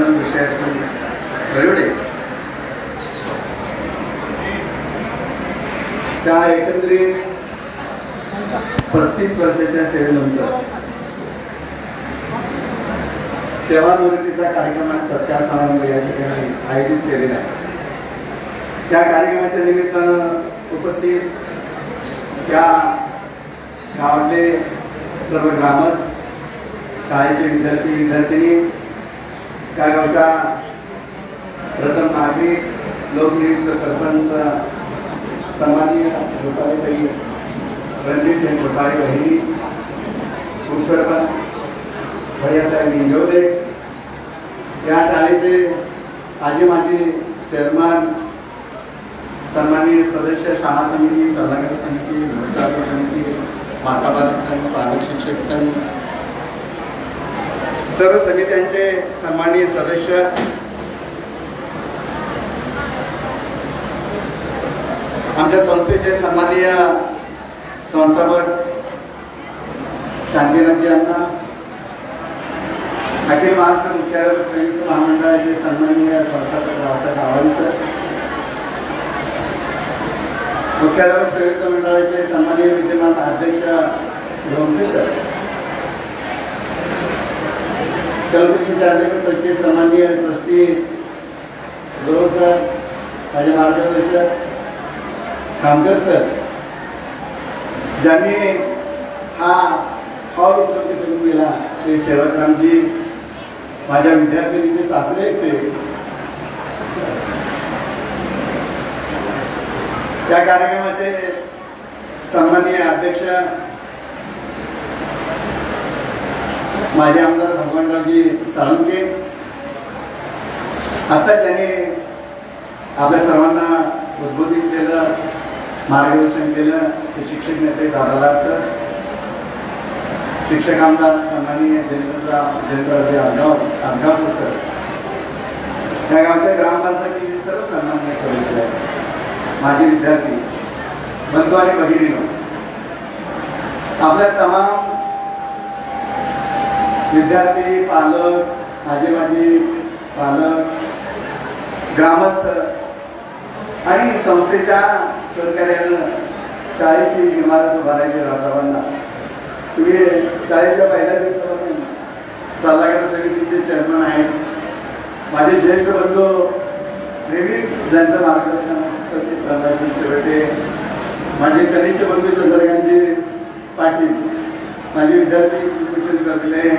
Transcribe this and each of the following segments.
संबंध विषय असून त्या एकंदरीत पस्तीस वर्षाच्या सेवेनंतर सेवानिवृत्तीचा कार्यक्रमात सत्कार समारंभ या ठिकाणी आयोजित केलेला आहे. त्या कार्यक्रमाच्या निमित्तानं उपस्थित त्या गावातले सर्व ग्रामस्थ शाळेचे विद्यार्थी विद्यार्थिनी त्या गावचा प्रथम नागरिक लोकनियुक्त सरपंच सन्माननीय रुपालीताई रणजित सिंग कोसाळे बहिणी उपसरपंच भैयासाहेब निंगवले या शाळेचे आजी माजी चेअरमन सन्माननीय सदस्य शाळा समिती सल्लागार समिती व्यवस्थापन समिती मातापालक संघ पालक शिक्षक संघ सर्व समित्यांचे सन्माननीय सदस्य. आमच्या संस्थेचे सन्माननीय संस्थापक शांतीनाथजी अण्णा. अखिल महाराष्ट्र मुख्यालय संयुक्त महामंडळाचे सन्माननीय संस्थापक रावसाहेब आव्हाड सर. मुख्यालय संयुक्त मंडळाचे सन्माननीय विद्यमान अध्यक्ष लोणसे सर. कल्पनेचे अध्यक्ष प्रत्येक सन्माननीय ट्रस्टी गुरव सर माझे मार्गदर्शक खामकर सर ज्यांनी हा हॉल उपलब्ध करून दिला. ते सेवाग्रामजी माझ्या विद्यार्थ्यांचे सासरे आहेत ते. त्या कार्यक्रमाचे सन्माननीय अध्यक्ष माझे आमदार भगवानरावजी साळुंके आता ज्याने आपल्या सर्वांना उद्बोधित केलं मार्गदर्शन केलं ते शिक्षक नेते दादालाल सर शिक्षक आमदार सन्माननीय जयंतराव जयंतरावजी आडगाव आडगावकर सर. त्या गावच्या ग्रामपंचायतीचे सर्व सन्माननीय सदस्य आहेत. माझे विद्यार्थी बंधू आणि बहिणी आपल्या तमाम विद्यार्थी पालक माझी माझी पालक ग्रामस्थ आणि संस्थेच्या सहकार्यानं शाळेची इमारत उभारायची राजावांना तुम्ही शाळेच्या पहिल्या दिवसापासून सल्लागार समितीचे चेअरमन आहेत. माझे ज्येष्ठ बंधू नेहमीच ज्यांचं मार्गदर्शन असतं ते प्रल्हादजी शेवटे माझे कनिष्ठ बंधू चंद्रकांतजी पाटील. माझे विद्यार्थी कुलभूषण करले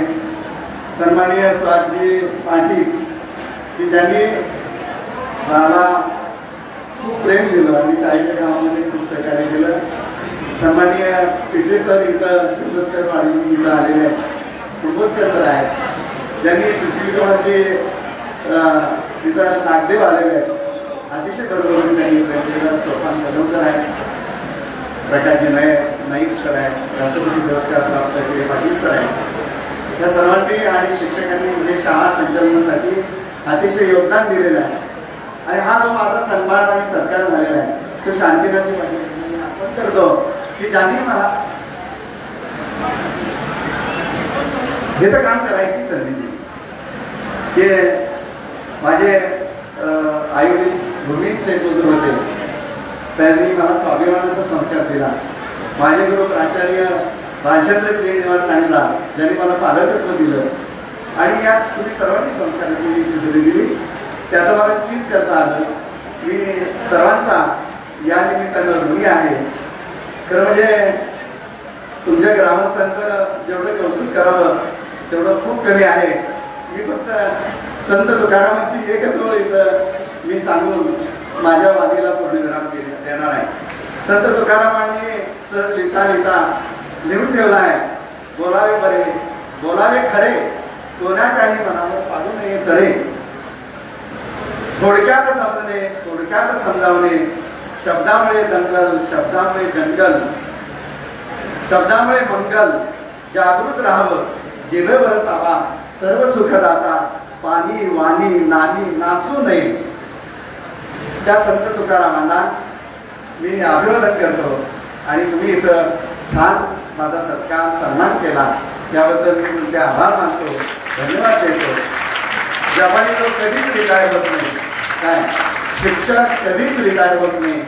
सन्माननीय स्वाजी पाटील की त्यांनी मला खूप प्रेम दिलं आणि शाळेच्या कामामध्ये खूप सहकार्य केलं. सन्माननीय पिसे सर इथं कुंभस्कर वाढून इथं आलेले आहेत. कुंभस्कर सर आहेत. ज्यांनी सुशील तिथं नागदेव आलेले आहेत. अतिशय बरोबर त्यांनी प्रेम सोपान कदमकर आहे प्रकाशजी नाईक नाईक सर आहेत राष्ट्रपती पुरस्कार प्राप्त केले पाटील सर आहेत. या सर्वांनी आणि शिक्षकांनी म्हणजे शाळा संचालनासाठी अतिशय योगदान दिलेलं आहे. आणि हा जो माझा सन्मान आणि सत्कार झालेला आहे तो शांती पाटील आपण करतो की ज्यांनी मला हे तर काम करायची संधी दिली ते माझे आयुर्वेद भूमी क्षेत्र होते. त्यांनी मला स्वाभिमानाचा संस्कार दिला. माझे गुरु प्राचार्य राजचंद्र श्रीनिवास ठाणेला ज्यांनी मला पालकत्व दिलं. आणि या तुम्ही सर्वांनी संस्काराची सिद्धी दिली. त्याचं मला चीज करता आलं. मी सर्वांचा या निमित्तानं ऋणी आहे. खरं म्हणजे तुमच्या ग्रामस्थांचं जेवढं कौतुक करावं तेवढं खूप कमी आहे. मी फक्त संत तुकारामांची एकच ओळ इथं मी सांगून माझ्या वाणीला पूर्ण विराम देणार आहे. संत तुकारामांनी सहज लिहिता लिहिता लिहून ठेवला आहे बोलावे बरे बोलावे खरे कोणाच्याही मनावर पाडू नये चरे थोडक्यात समजणे थोडक्यात समजावणे शब्दामुळे दंगल शब्दामुळे जंगल शब्दामुळे मंगल जागृत राहावं जेवे भरत आवा सर्व सुखदाता पाणी वाणी नानी नासू नये. त्या संत तुकारामांना मी अभिवादन करतो. आणि तुम्ही इथं छान माझा सत्कार सन्मान केला. त्याबद्दल मी तुमचे आभार मानतो. धन्यवाद देतो. जपानी लोक कधीच रिटायर होत नाही. काय? शिक्षक कधीच रिटायर होत नाही.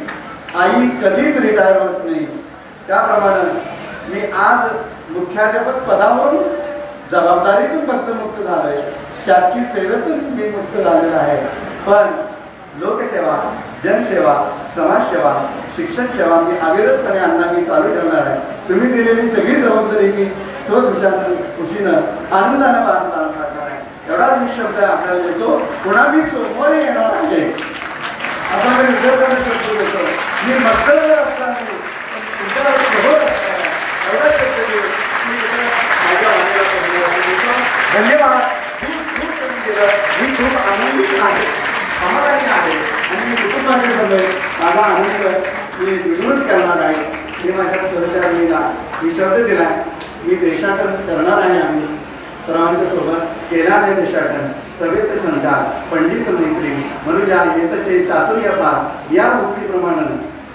आई कधीच रिटायर होत नाही. त्याप्रमाणे मी आज मुख्याध्यापक पदावरून जबाबदारीतून फक्त मुक्त झालोय. शासकीय सेवेतून मी मुक्त झालेलो आहे. पण लोकसेवा जनसेवा समाजसेवा शिक्षण सेवा मी अविरतपणे अण्णांनी चालू ठेवणार आहे. तुम्ही दिलेली सगळी जबाबदारी मी स्वखुशानं खुशीनं आनंदानं पार पाडणार आहे. एवढाच मी शब्द आपल्याला देतो पुन्हा मी सोमवारी येणार आहे आता मी विद्यार्थ्यांना शब्द देतो मी मतदार असताना तुमच्यासोबत असताना एवढा शब्द देऊ माझ्या धन्यवाद. खूप खूप केलं. मी खूप आनंदित आहे. समाधानी आहे. आणि मी कुटुंबाच्या समजेल माझा आनंद मी द्विगुणित करणार आहे. मी माझ्या सहचारणीला मी शब्द दिलाय मी देशाटन करणार आहे आम्ही. सर्वांच्या सोबत केला आहे देशाटन सवेत संचार पंडित मैत्री मनुजा येतशे चातुर्य पार या मुक्तीप्रमाणे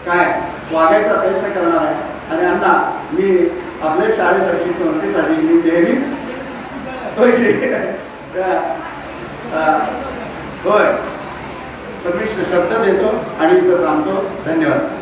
काय? वागायचा प्रयत्न करणार आहे. आणि आता मी आपल्या शाळेसाठी संस्थेसाठी मी नेहमीच होय. होय. तर मी शब्द देतो आणि इथं थांबतो. धन्यवाद.